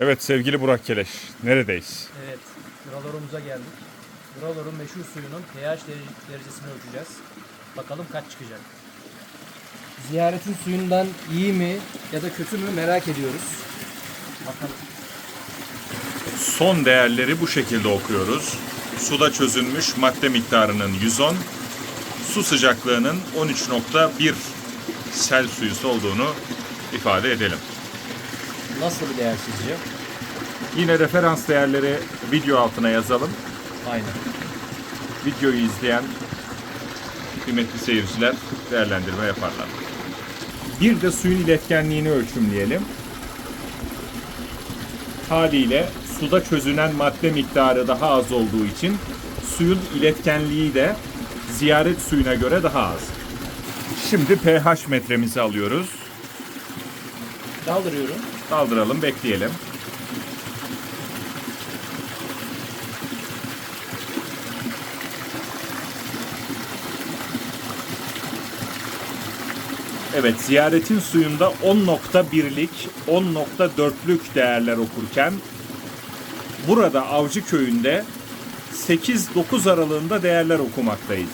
Evet sevgili Burak Keleş, neredeyiz? Evet, Gralor'umuza geldik. Gralor'un meşhur suyunun pH derece- derecesini ölçeceğiz. Bakalım kaç çıkacak. Ziyaretin suyundan iyi mi ya da kötü mü merak ediyoruz. Bakalım. Son değerleri bu şekilde okuyoruz. Suda çözünmüş madde miktarının 110, su sıcaklığının 13.1 Celsius olduğunu ifade edelim. Nasıl bir değer sizce? Yine referans değerleri video altına yazalım. Aynen. Videoyu izleyen kıymetli seyirciler değerlendirme yaparlar. Bir de suyun iletkenliğini ölçümleyelim. Haliyle suda çözünen madde miktarı daha az olduğu için suyun iletkenliği de ziyaret suyuna göre daha az. Şimdi pH metremizi alıyoruz. Kaldırıyorum. Kaldıralım, bekleyelim. Evet, ziyaretin suyunda 10.1'lik, 10.4'lük değerler okurken burada Avcı köyünde 8-9 aralığında değerler okumaktayız.